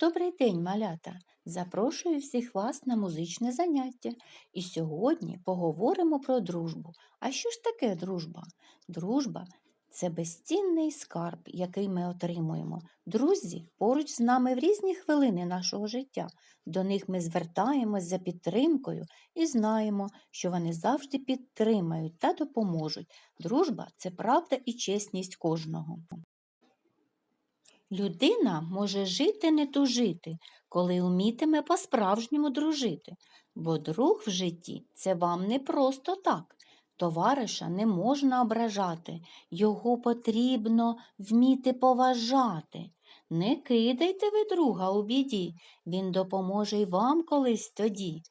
Добрий день, малята! Запрошую всіх вас на музичне заняття. І сьогодні поговоримо про дружбу. А що ж таке дружба? Дружба це безцінний скарб, який ми отримуємо. Друзі поруч з нами в різні хвилини нашого життя. До них ми звертаємось за підтримкою і знаємо, що вони завжди підтримають та допоможуть. Дружба це правда і чесність кожного. Людина може жити не тужити, коли вмітиме по-справжньому дружити, бо друг в житті це вам не просто так. Товариша не можна ображати, його потрібно вміти поважати. Не кидайте ви друга у біді, він допоможе й вам колись тоді.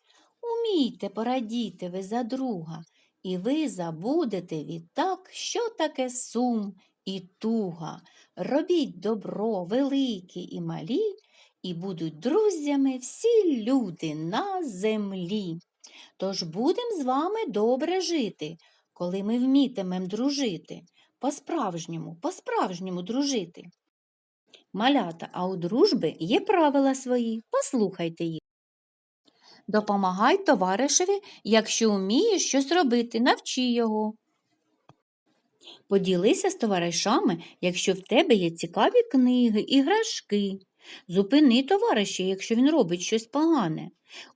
Умійте порадіти ви за друга, і ви забудете відтак, що таке сум і туга. Робіть добро великі і малі, і будуть друзями всі люди на землі. Тож будем з вами добре жити, коли ми вмітимем дружити, по-справжньому, по-справжньому дружити. Малята, а у дружби є правила свої, послухайте їх. Допомагай товаришеві, якщо вмієш щось робити, навчи його. Поділися з товаришами, якщо в тебе є цікаві книги, іграшки. Зупини товариша, якщо він робить щось погане.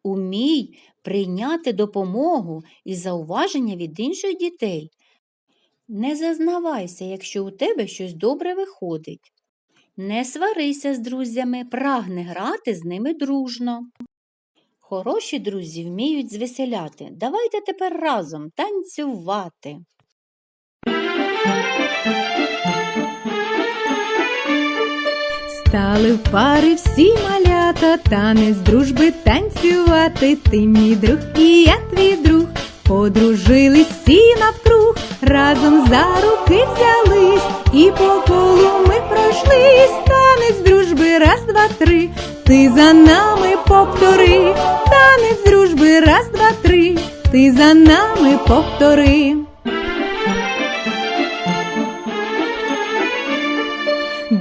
Умій прийняти допомогу і зауваження від інших дітей. Не зазнавайся, якщо у тебе щось добре виходить. Не сварися з друзями, прагни грати з ними дружно. Хороші друзі вміють звеселяти. Давайте тепер разом танцювати. Стали в пари всі малята, танець дружби танцювати. Ти мій друг і я твій друг. Подружились всі навкруг, разом за руки взялись, і по колу ми пройшлись. Танець дружби, раз, два, три. Ти за нами повтори. Танець дружби, раз, два, три. Ти за нами повтори.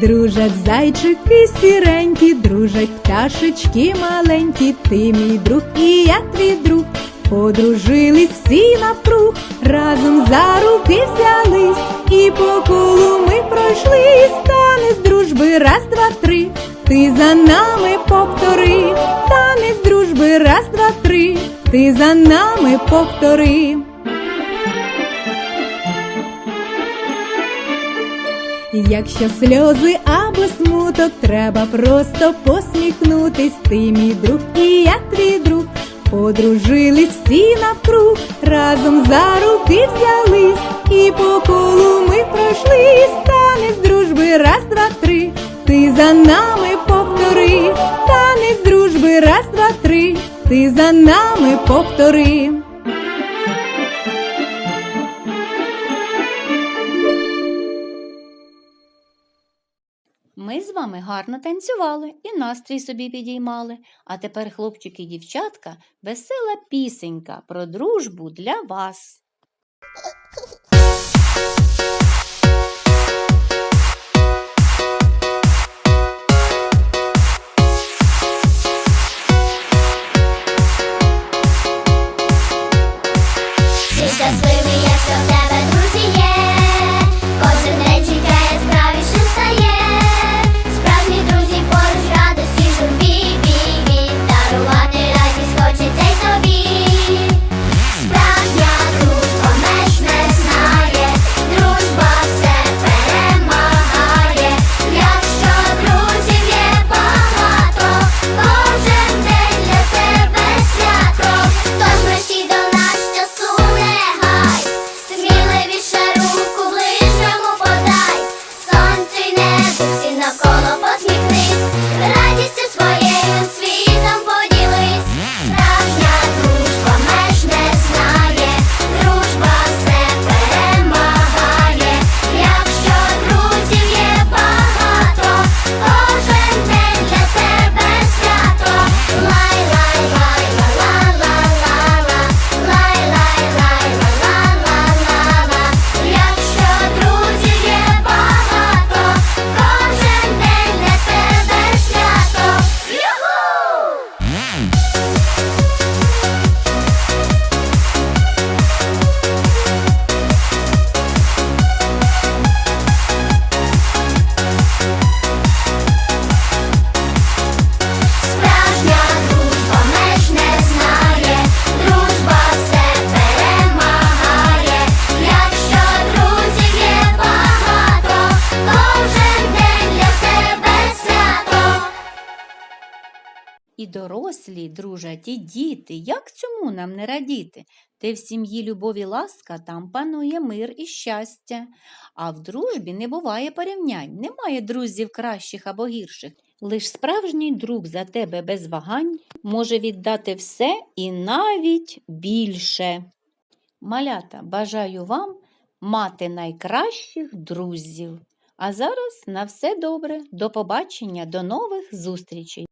Дружать зайчики сіренькі, дружать пташечки маленькі, ти мій друг і я твій друг. Подружились всі навкруг, разом за руки взялись, і по колу ми пройшли, танець дружби, раз, два, три. Ти за нами повтори, танець дружби, раз, два, три. Ти за нами повтори. Якщо сльози або смуток, треба просто посміхнутись. Ти мій друг і я твій друг. Подружились всі навкруг, разом за руки взялись, і по колу ми пройшли. Танець дружби, раз, два, три. Ти за нами повтори, танець дружби, раз, два, три. Ти за нами повтори. Ми з вами гарно танцювали і настрій собі підіймали. А тепер, хлопчики і дівчатка, весела пісенька про дружбу для вас. І дорослі дружать, і діти. Як цьому нам не радіти? Де в сім'ї любов і ласка, там панує мир і щастя. А в дружбі не буває порівнянь, немає друзів кращих або гірших. Лиш справжній друг за тебе без вагань може віддати все і навіть більше. Малята, бажаю вам мати найкращих друзів. А зараз на все добре. До побачення, до нових зустрічей.